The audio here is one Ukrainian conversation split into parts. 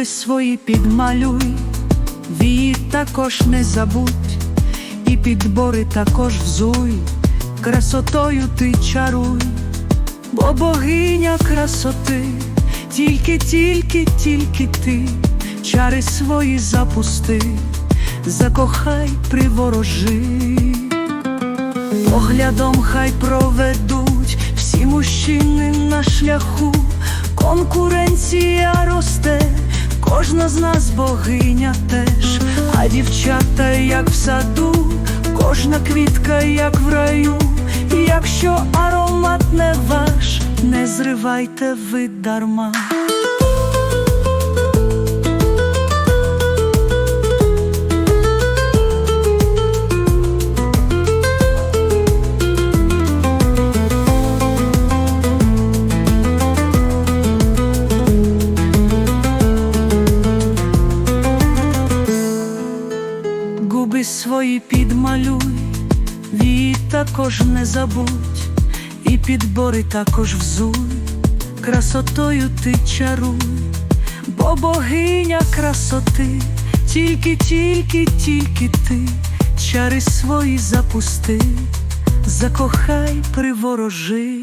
Губи свої підмалюй, вії також не забудь, і підбори також взуй, красотою ти чаруй, бо богиня красоти тільки, тільки, тільки ти, чари свої запусти, закохай, приворожи. Поглядом хай проведуть всі мужчини на шляху, конкуренція росте, кожна з нас богиня теж, а дівчата, як в саду, кожна квітка, як в раю, якщо аромат не ваш, не зривайте ви дарма. Губи свої підмалюй, вії також не забудь, і підбори також взуй, красотою ти чаруй, бо богиня красоти, тільки, тільки, тільки ти, чари свої запусти, закохай, приворожи.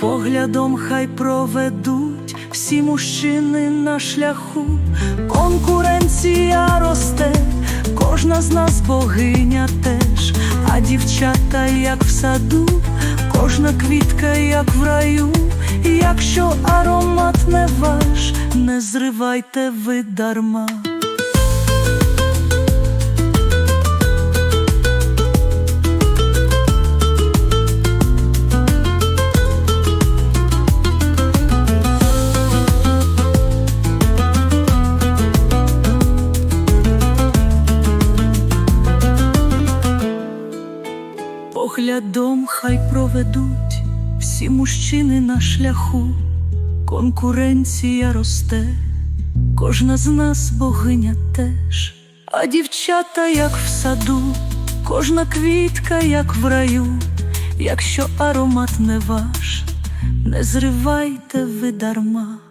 Поглядом хай проведуть всі мужчини на шляху, конкуренція росте, кожна з нас богиня теж, а дівчата, як в саду, кожна квітка, як в раю, якщо аромат не ваш, не зривайте ви дарма. Поглядом хай проведуть всі мужчини на шляху, конкуренція росте, кожна з нас богиня теж, а дівчата, як в саду, кожна квітка, як в раю, якщо аромат не ваш, не зривайте ви дарма.